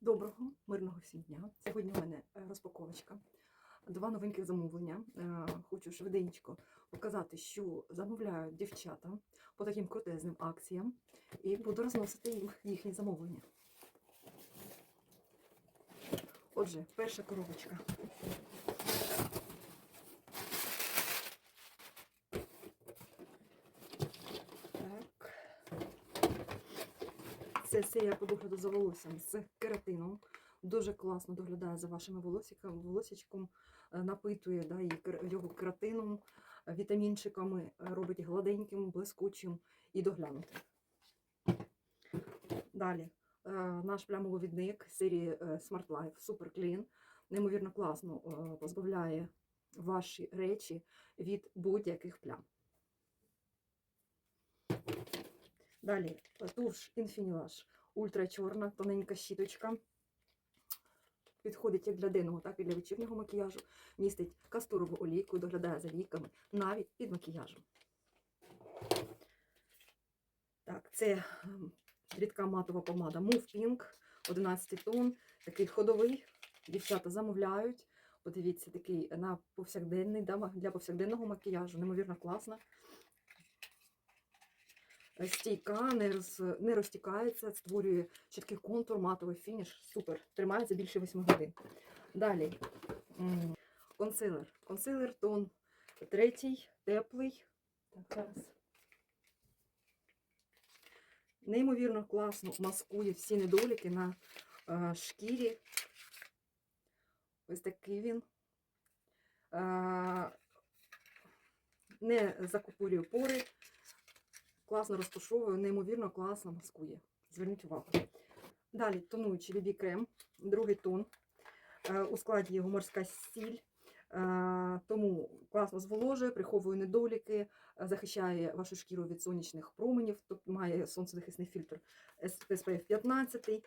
Доброго, мирного всім дня. Сьогодні у мене е, розпаковочка. Два новеньких замовлення. Е, Хочу швиденько показати, що замовляють дівчата по таким крутезним акціям, і буду розносити їм їхні замовлення. Отже, перша коробочка. Так. Це серія по догляду за волоссям з кератином. Дуже класно доглядає за вашими волосячком, е, напитує да, його кератином, вітамінчиками, е, робить гладеньким, блискучим і доглянутим. Далі е, наш плямовивідник серії е, Smart Life Super Clean. Неймовірно класно позбавляє ваші речі від будь-яких плям. Далі туш Infinilage ультра чорна, тоненька щіточка. Підходить як для денного, так і для вечірнього макіяжу. Містить касторову олійку, доглядає за віками, навіть під макіяжем. Так, це рідка матова помада Move Pink, 11 тонн, такий ходовий. Дівчата замовляють. Подивіться, такий на повсякденний, для повсякденного макіяжу, неймовірно класна. Стійка, не, роз, не розтікається, створює чіткий контур, матовий фініш. Супер. Тримається більше 8 годин. Далі консилер. Консилер тон третій, теплий. Так, зараз. Неймовірно класно маскує всі недоліки на е, шкірі. Ось такий він. Е, не закупорює пори класно розташовує, неймовірно класно маскує. Зверніть увагу. Далі тонуючий бібі крем, другий тон. Е, У складі його морська сіль, е, тому класно зволожує, приховує недоліки, е, захищає вашу шкіру від сонячних променів, тобто має сонцезахисний фільтр SPF 15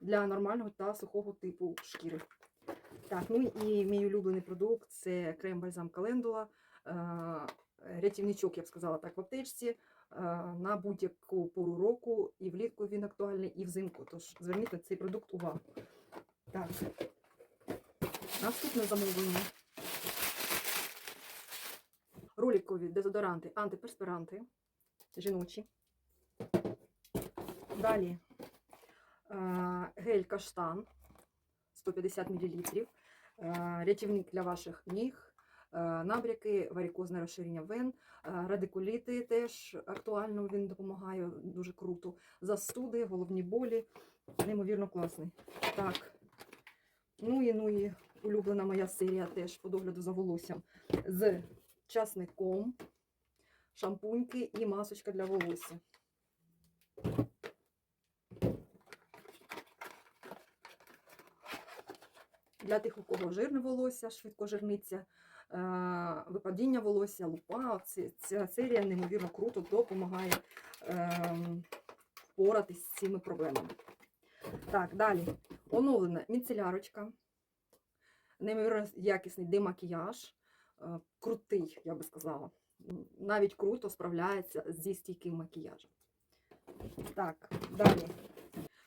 для нормального та сухого типу шкіри. Так, ну і мій улюблений продукт це крем бальзам календула. Е, рятівничок, я б сказала так, в аптечці е, на будь-яку пору року, і влітку він актуальний, і взимку. Тож зверніть на цей продукт увагу. Так. Наступне замовлення. Роликові дезодоранти, антиперспіранти, жіночі. Далі е, гель каштан 150 мл. Рятівник для ваших ніг е, набряки, варикозне розширення вен, е, радикуліти теж актуально він допомагає дуже круто. Застуди, головні болі. Неймовірно класний. Так. Ну і ну і улюблена моя серія теж по догляду за волоссям з часником, шампуньки і масочка для волосся. Для тих, у кого жирне волосся, швидко жирниться, е, випадіння волосся, лупа. Ця серія неймовірно круто допомагає ем, впоратись з цими проблемами. Так, далі. Оновлена міцелярочка. Неймовірно якісний демакіяж. е, Крутий, я би сказала. Навіть круто справляється зі стійким макіяжем. Так, далі.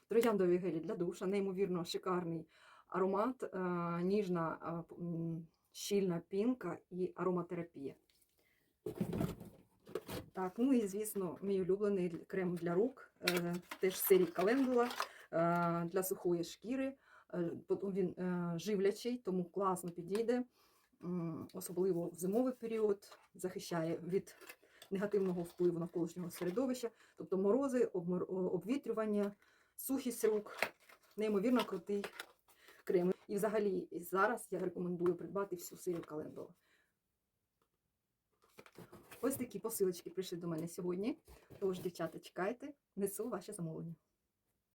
Трояндові гелі для душа, неймовірно шикарний аромат, е, ніжна, е, щільна пінка і ароматерапія. Так, ну і, звісно, мій улюблений крем для рук, е, теж серії календула е, для сухої шкіри. Е, Він живлячий, тому класно підійде, особливо в зимовий період, захищає від негативного впливу навколишнього середовища, тобто морози, обвітрювання, сухість рук. Неймовірно крутий крем. І взагалі зараз я рекомендую придбати всю серію календула. Ось такі посилочки прийшли до мене сьогодні. Тож, дівчата, чекайте, несу ваше замовлення.